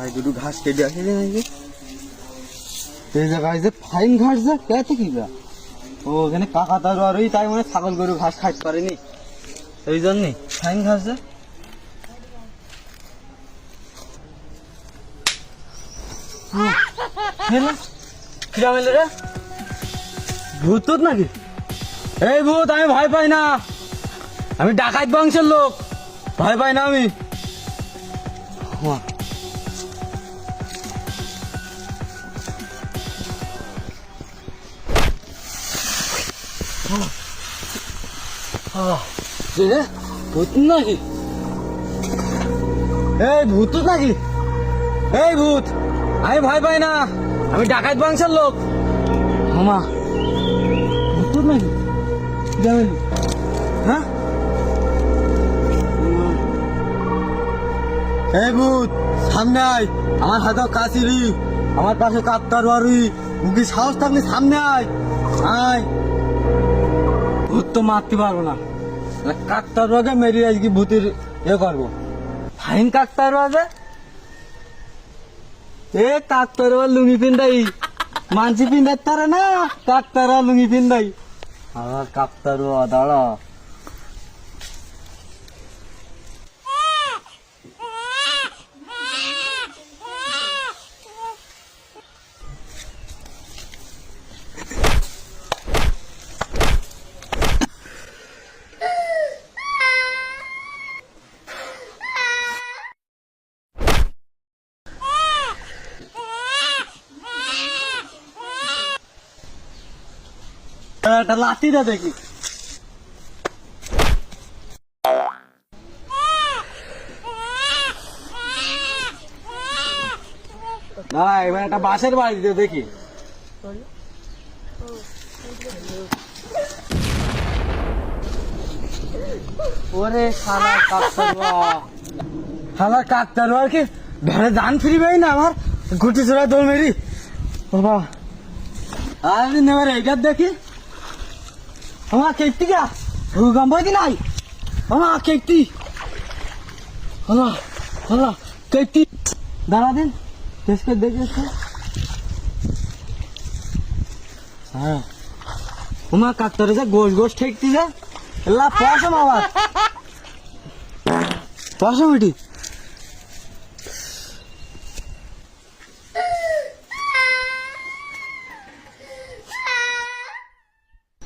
আর দুটো ঘাস কেটে আসে নাকি এই জায়গায় যে ফাইন ঘাস যা কেতে কি যা ও, এখানে কাকা তার আর ওই তাই মনে ছাগল গরু ঘাস খাইতে পারেনি। এই জন্যই ফাইন ঘাস যা। কিরা রে? ভূত নাকি? এই ভূত, আমি ভয় পাই না। আমি ডাকাত বংশের লোক। ভয় পাই না আমি। রে, ভূত নাকি? এই ভূত নাকি? এই ভূত আমি ভয় পাই না। আমি ডাকাত বংশের লোক। মামা ভূত নাকি? হ্যাঁ? এই ভূত সামনে আয়। আমার হাতে কাশিরি আমার পাশে কাপ্তার বাড়ি মুখে সাহস থাকলে সামনে আয়। আয়। তো মারতে পারব না। কাকতার রোগে মেরে আজকে ভূতির এ করব। ফাইন কাকতার রোগে? এ কাকতার লুঙ্গি পিন্দাই মানসি পিন্দার তারা না, কাকতারা লুঙ্গি পিন্দাই আর কাকতার দাঁড়া। একটা লাঠি দে দেখি। না এবার একটা বাড়ি দেখি। ওরে কাকতারুয়া কাকতারুয়া কি? ভেড়ে দান ফ্রি পাই না আমার? গুটি চোরা দৌড় মেরি। বাবা। আর নেবার এইটার দেখি। আমার কেকটি গা ভূকম্প কি নাই আমার কেকটি হলো হলো কেকটি দাঁড়া দিন দেখি একটু হ্যাঁ তোমার কাকতারে যে গোশ গোশ ঠেকতি যে এলা পশম আবার পশম এটি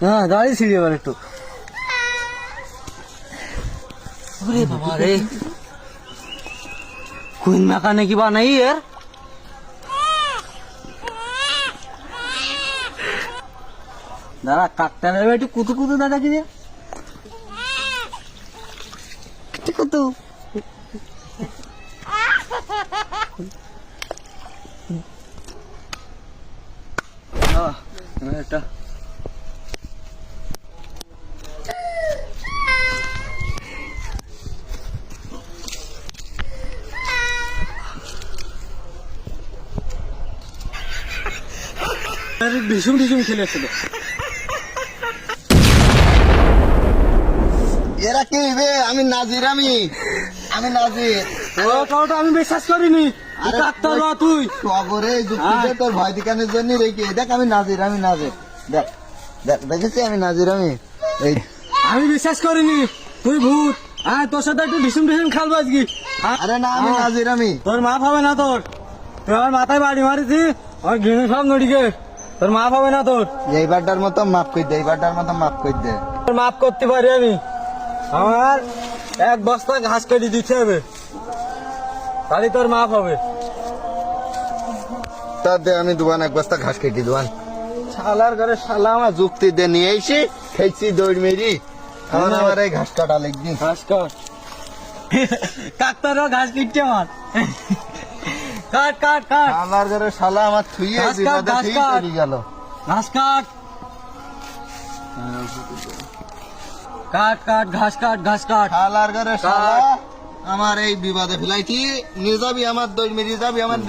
হ্যাঁ দাঁড়িয়েছিলি এবার একটু ওরে বাবা কি বা নাই এর দাদা কাকটা নেবে একটু কুতু কুতু দাদা কি কুতু একটা এবার ডিসুম ডিসুম খেলে আসছিল। এরা কে রে? আমি নাজির আমি। আমি নাজির। ও কাউটা আমি বিশ্বাস করিনি। ডাক্তার তুই। খবরে যুক্তিতে তোর ভয় দিকানের জন্য রেখে দেখ আমি নাজির আমি নাজির। দেখ দেখ দেখেছি আমি নাজির আমি। এই। আমি বিশ্বাস করিনি। তুই ভূত। হ্যাঁ তোর সাথে একটু ডিসুম ডিসুম খেলব আজকে। হ্যাঁ? আরে না আমি হ্যাঁ। নাজির আমি। তোর মাফ হবে না তোর। তুই আমার মাথায় বাড়ি মারিছি। আমার ঘিনে সব নড়িকে তোর মাফ হবে না তোর? এইবারটার মতো মাফ করে দে এইবারটার মতো মাফ করে দে। তোর মাফ করতে পারি আমি। আমার এক বস্তা ঘাস কেটে দিতে হবে। তাহলে তোর মাফ হবে। তা দে আমি দোকান এক বস্তা ঘাস কেটে দোকান শালার ঘরে শালা আমার যুক্তি দে নিয়ে এসে খেয়েছি দৌড় মেরি। এখন আমার এই ঘাস কাটা লিখবি ঘাস কর কাকতারও ঘাস কিটছে আমার। কাট কাট কাট। আমার ঘরে শালা আমার থুইয়ে বিপদে ঠিক চলে গেল। ঘাস কাট। কাট কাট ঘাস কাট ঘাস কাট। শালার ঘরে শালা আমার এই বিবাদে ফেলাইছি। নিয়ে যাবি আমার দৌড় মেরিয়ে যাবি আমার